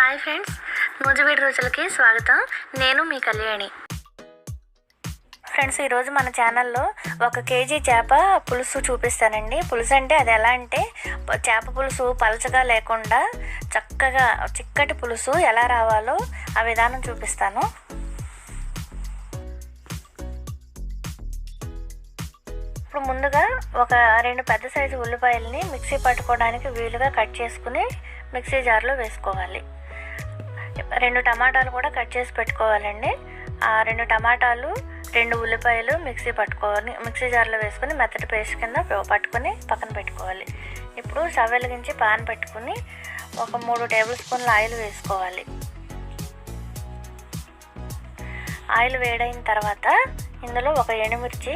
Hi friends నూజివీడి రోజులకి స్వాగతం. నేను మీ కళ్యాణి. ఫ్రెండ్స్ ఈరోజు మన ఛానల్లో ఒక కేజీ చేప పులుసు చూపిస్తానండి. పులుసు అంటే అది ఎలా అంటే చేప పులుసు పలచగా లేకుండా చక్కగా చిక్కటి పులుసు ఎలా రావాలో ఆ విధానం చూపిస్తాను. ఇప్పుడు ముందుగా ఒక రెండు పెద్ద సైజు ఉల్లిపాయల్ని మిక్సీ పట్టుకోవడానికి వీలుగా కట్ చేసుకుని మిక్సీ జార్లో వేసుకోవాలి. రెండు టమాటాలు కూడా కట్ చేసి పెట్టుకోవాలండి. ఆ రెండు టమాటాలు రెండు ఉల్లిపాయలు మిక్సీ పట్టుకోవాలి మిక్సీ జార్లో వేసుకొని మెత్తటి పేస్ట్ కింద పట్టుకొని పక్కన పెట్టుకోవాలి. ఇప్పుడు స్టవ్ వెలిగించి పాన్ పెట్టుకుని ఒక మూడు టేబుల్ స్పూన్ల ఆయిల్ వేసుకోవాలి. ఆయిల్ వేడైన తర్వాత ఇందులో ఒక ఎండుమిర్చి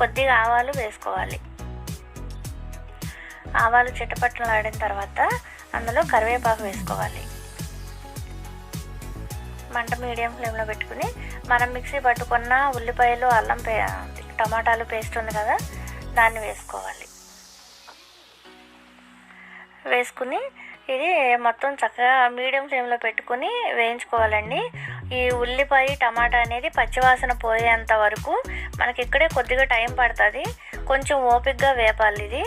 కొద్దిగా ఆవాలు వేసుకోవాలి. ఆవాలు చిట్టపట్టలు ఆడిన తర్వాత అందులో కరివేపాకు వేసుకోవాలి. మంట మీడియం ఫ్లేమ్లో పెట్టుకుని మనం మిక్సీ పట్టుకున్న ఉల్లిపాయలు అల్లం పే టమాటాలు పేస్ట్ ఉంది కదా దాన్ని వేసుకోవాలి. వేసుకుని ఇది మొత్తం చక్కగా మీడియం ఫ్లేమ్లో పెట్టుకుని వేయించుకోవాలండి. ఈ ఉల్లిపాయ టమాటా అనేది పచ్చివాసన పోయేంత వరకు మనకి ఇక్కడే కొద్దిగా టైం పడుతుంది. కొంచెం ఓపిక్గా వేపాలి ఇది.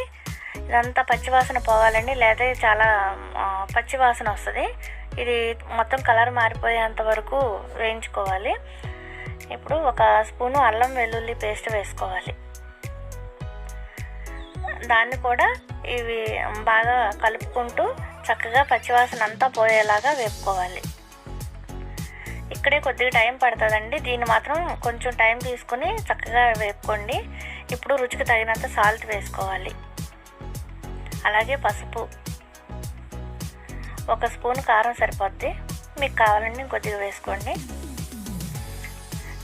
ఇదంతా పచ్చివాసన పోవాలండి లేదా చాలా పచ్చివాసన వస్తుంది. ఇది మొత్తం కలర్ మారిపోయేంత వరకు వేయించుకోవాలి. ఇప్పుడు ఒక స్పూను అల్లం వెల్లుల్లి పేస్ట్ వేసుకోవాలి. దాన్ని కూడా ఇవి బాగా కలుపుకుంటూ చక్కగా పచ్చివాసన అంతా పోయేలాగా వేపుకోవాలి. ఇక్కడే కొద్దిగా టైం పడుతుందండి దీన్ని మాత్రం కొంచెం టైం తీసుకుని చక్కగా వేపుకోండి. ఇప్పుడు రుచికి తగినంత సాల్ట్ వేసుకోవాలి. అలాగే పసుపు. ఒక స్పూన్ కారం సరిపోద్ది. మీకు కావాలండి కొద్దిగా వేసుకోండి.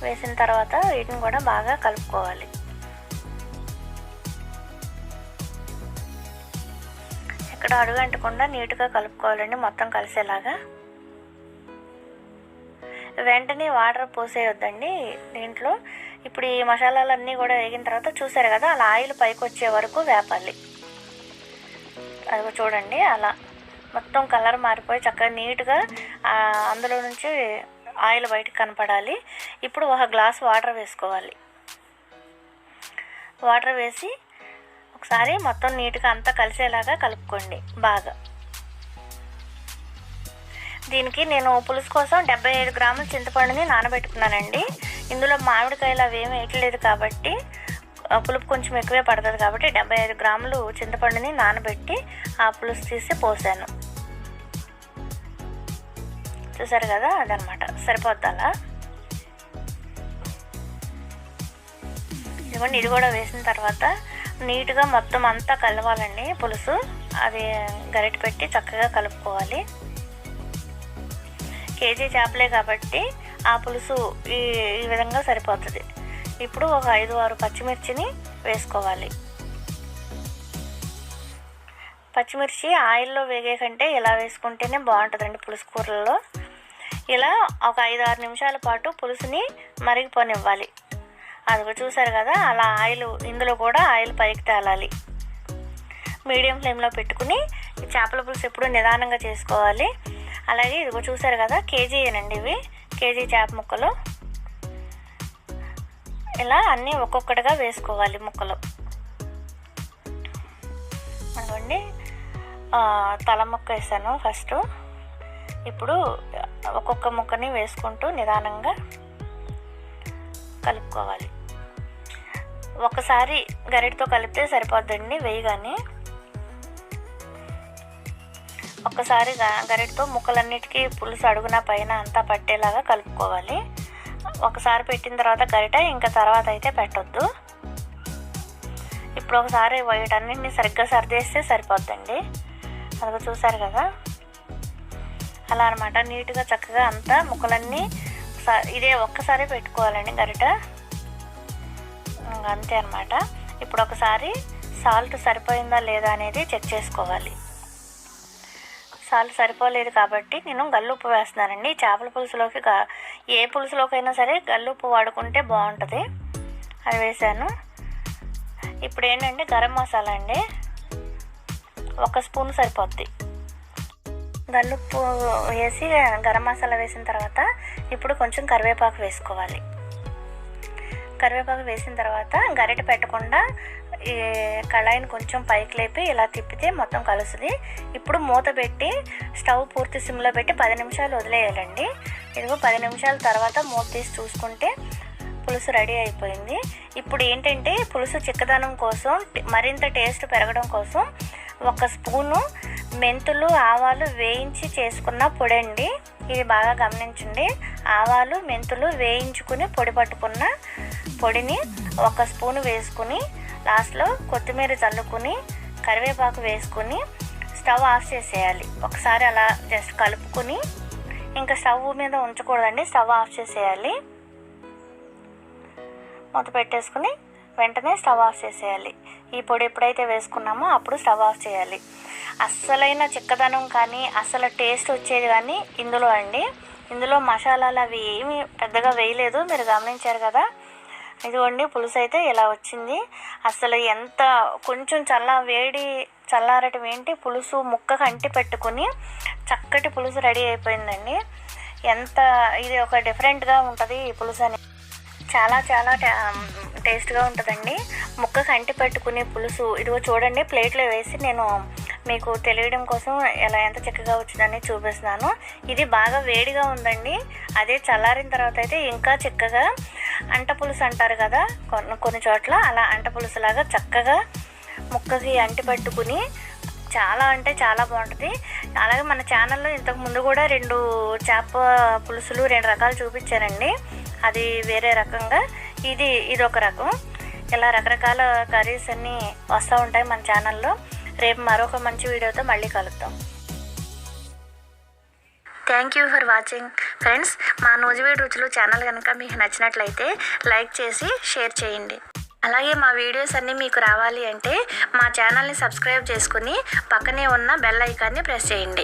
వేసిన తర్వాత వీటిని కూడా బాగా కలుపుకోవాలి. ఇక్కడ అడుగు అంటకుండా నీట్గా కలుపుకోవాలండి మొత్తం కలిసేలాగా. వెంటనే వాటర్ పోసేయొద్దండి దీంట్లో. ఇప్పుడు ఈ మసాలాలన్నీ కూడా వేగిన తర్వాత చూసారు కదా అలా ఆయిల్ పైకి వచ్చే వరకు వేపాలి. అది చూడండి అలా మొత్తం కలర్ మారిపోయి చక్కగా నీట్గా అందులో నుంచి ఆయిల్ బయటకు కనపడాలి. ఇప్పుడు ఒక గ్లాస్ వాటర్ వేసుకోవాలి. వాటర్ వేసి ఒకసారి మొత్తం నీట్గా అంతా కలిసేలాగా కలుపుకోండి బాగా. దీనికి నేను పులుసు కోసం డెబ్బై ఐదు గ్రాముల చింతపండుని నానబెట్టుకున్నానండి. ఇందులో మామిడికాయలు అవి ఏమి వేయట్లేదు కాబట్టి పులుపు కొంచెం ఎక్కువే పడుతుంది కాబట్టి డెబ్బై ఐదు గ్రాములు చింతపండుని నానబెట్టి ఆ పులుసు తీసి పోసాను. చూసారు కదా అదనమాట. సరిపోద్ది అలా ఇదిగోండి ఇది కూడా వేసిన తర్వాత నీట్గా మొత్తం అంతా కలవాలండి పులుసు. అది గరిట పెట్టి చక్కగా కలుపుకోవాలి. కేజీ చేపలే కాబట్టి ఆ పులుసు ఈ ఈ విధంగా సరిపోతుంది. ఇప్పుడు ఒక ఐదు ఆరు పచ్చిమిర్చిని వేసుకోవాలి. పచ్చిమిర్చి ఆయిల్లో వేగే కంటే ఇలా వేసుకుంటేనే బాగుంటుందండి పులుసు కూరలలో. ఇలా ఒక ఐదు ఆరు నిమిషాల పాటు పులుసుని మరిగిపోనివ్వాలి. అదిగో చూసారు కదా అలా ఆయిల్ ఇందులో కూడా ఆయిల్ పైకి తేలాలి. మీడియం ఫ్లేమ్లో పెట్టుకుని చేపల పులుసు ఎప్పుడు నిదానంగా చేసుకోవాలి. అలాగే ఇదిగో చూసారు కదా కేజీ ఏనండి ఇవి. కేజీ చేప ముక్కలు. ఇలా అన్నీ ఒక్కొక్కటిగా వేసుకోవాలి ముక్కలు. అనుకోండి తల ముక్క వేసాను ఫస్ట్ ఇప్పుడు ఒక్కొక్క ముక్కని వేసుకుంటూ నిదానంగా కలుపుకోవాలి. ఒకసారి గరిటతో కలిపితే సరిపోద్దండి వేయగానే. ఒక్కసారి గరిటతో ముక్కలన్నిటికీ పులుసు అడుగున పైన అంతా పట్టేలాగా కలుపుకోవాలి. ఒకసారి పెట్టిన తర్వాత గరిట ఇంకా తర్వాత అయితే పెట్టొద్దు. ఇప్పుడు ఒకసారి వీటన్నింటిని సరిగ్గా సర్దేస్తే సరిపోద్దండి. అదిగో చూసారు కదా? అలా అనమాట నీట్గా చక్కగా అంతా ముక్కలన్నీ ఇదే ఒక్కసారి పెట్టుకోవాలండి గరిట. అంతే అనమాట ఇప్పుడు ఒకసారి సాల్ట్ సరిపోయిందా లేదా అనేది చెక్ చేసుకోవాలి. సాల్ట్ సరిపోలేదు కాబట్టి నేను గల్లుప్పు వేస్తున్నానండి. చేపల పులుసులోకి ఏ పులుసులోకైనా సరే గల్లుప్పు వాడుకుంటే బాగుంటుంది. అది వేసాను. ఇప్పుడు ఏంటంటే గరం మసాలా అండి. ఒక స్పూన్ సరిపోద్ది. గల్లుప్పు వేసి గరం మసాలా వేసిన తర్వాత ఇప్పుడు కొంచెం కరివేపాకు వేసుకోవాలి. కరివేపాకు వేసిన తర్వాత గరిట పెట్టకుండా కళాయిని కొంచెం పైకి లేపి ఇలా తిప్పితే మొత్తం కలుస్తుంది. ఇప్పుడు మూత పెట్టి స్టవ్ పూర్తి సిమ్లో పెట్టి పది నిమిషాలు వదిలేయాలండి. ఇదిగో పది నిమిషాల తర్వాత మూత తీసి చూసుకుంటే పులుసు రెడీ అయిపోయింది. ఇప్పుడు ఏంటంటే పులుసు చిక్కదనం కోసం మరింత టేస్ట్ పెరగడం కోసం ఒక స్పూను మెంతులు ఆవాలు వేయించి చేసుకున్న పొడి అండి ఇది బాగా గమనించండి. ఆవాలు మెంతులు వేయించుకుని పొడి పట్టుకున్న పొడిని ఒక స్పూను వేసుకుని లాస్ట్లో కొత్తిమీర చల్లుకుని కరివేపాకు వేసుకుని స్టవ్ ఆఫ్ చేసేయాలి. ఒకసారి అలా జస్ట్ కలుపుకుని ఇంకా స్టవ్ మీద ఉంచకూడదండి స్టవ్ ఆఫ్ చేసేయాలి. మూత పెట్టేసుకుని వెంటనే స్టవ్ ఆఫ్ చేసేయాలి. ఈ పొడి ఎప్పుడైతే వేసుకున్నామో అప్పుడు స్టవ్ ఆఫ్ చేయాలి. అస్సలైన చిక్కదనం కానీ అసలు టేస్ట్ వచ్చేది కానీ ఇందులో అండి. ఇందులో మసాలాలు అవి ఏమి పెద్దగా వేయలేదు మీరు గమనించారు కదా. ఇదిగోండి పులుసు అయితే ఇలా వచ్చింది. అసలు ఎంత కొంచెం చల్ల వేడి చల్లారటం ఏంటి? పులుసు ముక్కకు అంటి పెట్టుకుని చక్కటి పులుసు రెడీ అయిపోయిందండి. ఎంత ఇది ఒక డిఫరెంట్గా ఉంటుంది ఈ పులుసు అని. చాలా చాలా టేస్ట్గా ఉంటుందండి. ముక్కకు అంటి పెట్టుకునే పులుసు. ఇదిగో చూడండి ప్లేట్లో వేసి నేను మీకు తెలియడం కోసం ఎలా ఎంత చక్కగా వచ్చిందని చూపిస్తున్నాను. ఇది బాగా వేడిగా ఉందండి. అదే చల్లారిన తర్వాత అయితే ఇంకా చిక్కగా అంట పులుసు అంటారు కదా కొన్ని కొన్ని చోట్ల అలా అంట పులుసులాగా చక్కగా ముక్కకి అంటి పట్టుకుని చాలా అంటే చాలా బాగుంటుంది. అలాగే మన ఛానల్లో ఇంతకు ముందు కూడా రెండు చేప పులుసులు రెండు రకాలు చూపించానండి. అది వేరే రకంగా ఇది ఇది ఒక రకం. ఇలా రకరకాల కర్రీస్ అన్నీ వస్తూ ఉంటాయి మన ఛానల్లో. రేపు మరొక మంచి వీడియోతో మళ్ళీ కలుద్దాం. Thank you for watching friends మా నూజివీడు రుచులు ఛానల్ కనుక మీకు నచ్చినట్లయితే లైక్ చేసి షేర్ చేయండి. అలాగే మా వీడియోస్ అన్నీ మీకు రావాలి అంటే మా ఛానల్ని సబ్స్క్రైబ్ చేసుకుని పక్కనే ఉన్న బెల్ ఐకాన్ని ప్రెస్ చేయండి.